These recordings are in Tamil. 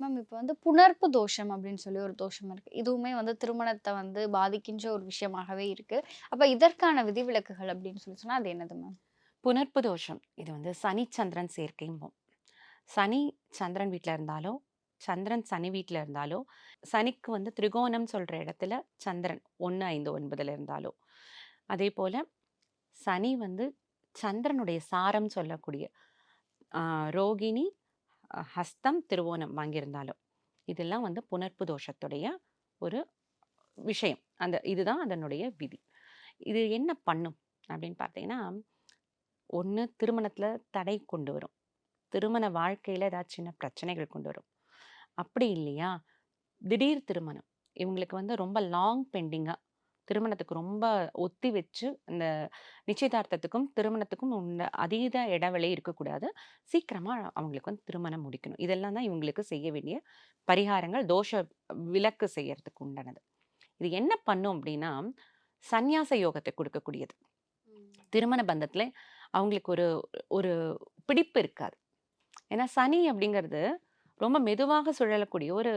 மேம் இப்போ வந்து புணர்ப்பு தோஷம் அப்படின்னு சொல்லி ஒரு தோஷம் இருக்கு. இதுவுமே வந்து திருமணத்தை வந்து பாதிக்கின்ற ஒரு விஷயமாகவே இருக்கு. அப்போ இதற்கான விதிவிலக்குகள் அப்படின்னு சொல்லி சொன்னால் அது என்னது மேம் புணர்ப்பு தோஷம். இது வந்து சனி சந்திரன் சேர்க்கைம்போம் சனி சந்திரன் வீட்டில் இருந்தாலோ சந்திரன் சனி வீட்டில் இருந்தாலோ சனிக்கு வந்து திரிகோணம் சொல்கிற இடத்துல சந்திரன் ஒன்று ஐந்து ஒன்பதில் இருந்தாலோ அதே போல் சனி வந்து சந்திரனுடைய சாரம் சொல்லக்கூடிய ரோகிணி ஹஸ்தம் திருவோணம் வாங்கியிருந்தாலும். இதெல்லாம் வந்து புனர்ப்பு தோஷத்துடைய ஒரு விஷயம். அந்த இதுதான் அதனுடைய விதி. இது என்ன பண்ணும்? அப்படின்னு பார்த்தீங்கன்னா ஒன்று திருமணத்தில் தடை கொண்டு வரும். திருமண வாழ்க்கையில் ஏதாச்சும் சின்ன பிரச்சனைகள் கொண்டு வரும். அப்படி இல்லையா? திடீர் திருமணம். இவங்களுக்கு வந்து ரொம்ப லாங் பெண்டிங்காக திருமணத்துக்கு ரொம்ப ஒத்தி வச்சு இந்த நிச்சயதார்த்தத்துக்கும் திருமணத்துக்கும் உள்ள அதீத இடைவெளி இருக்கக்கூடாது. சீக்கிரமாக அவங்களுக்கு வந்து திருமணம் முடிக்கணும். இதெல்லாம் தான் இவங்களுக்கு செய்ய வேண்டிய பரிகாரங்கள் தோஷ விலக்கு செய்யறதுக்கு உண்டானது. இது என்ன பண்ணும் அப்படின்னா சந்நியாச யோகத்தை கொடுக்கக்கூடியது. திருமண பந்தத்தில் அவங்களுக்கு ஒரு ஒரு பிடிப்பு இருக்காது. ஏன்னா சனி அப்படிங்கிறது ரொம்ப மெதுவாக சுழலக்கூடிய ஒரு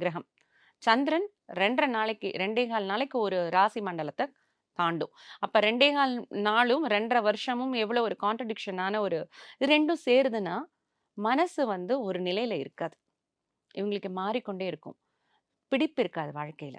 கிரகம். சந்திரன் ரெண்டரை நாளைக்கு ரெண்டே கால் நாளைக்கு ஒரு ராசி மண்டலத்தை தாண்டும். அப்போ ரெண்டே கால் நாளும் ரெண்டரை வருஷமும் எவ்வளோ ஒரு கான்ட்ரடிக்ஷனான ஒரு இது ரெண்டும் சேருதுன்னா மனசு வந்து ஒரு நிலையில இருக்காது. இவங்களுக்கு மாறிக்கொண்டே இருக்கும். பிடிப்பு இருக்காது வாழ்க்கையில.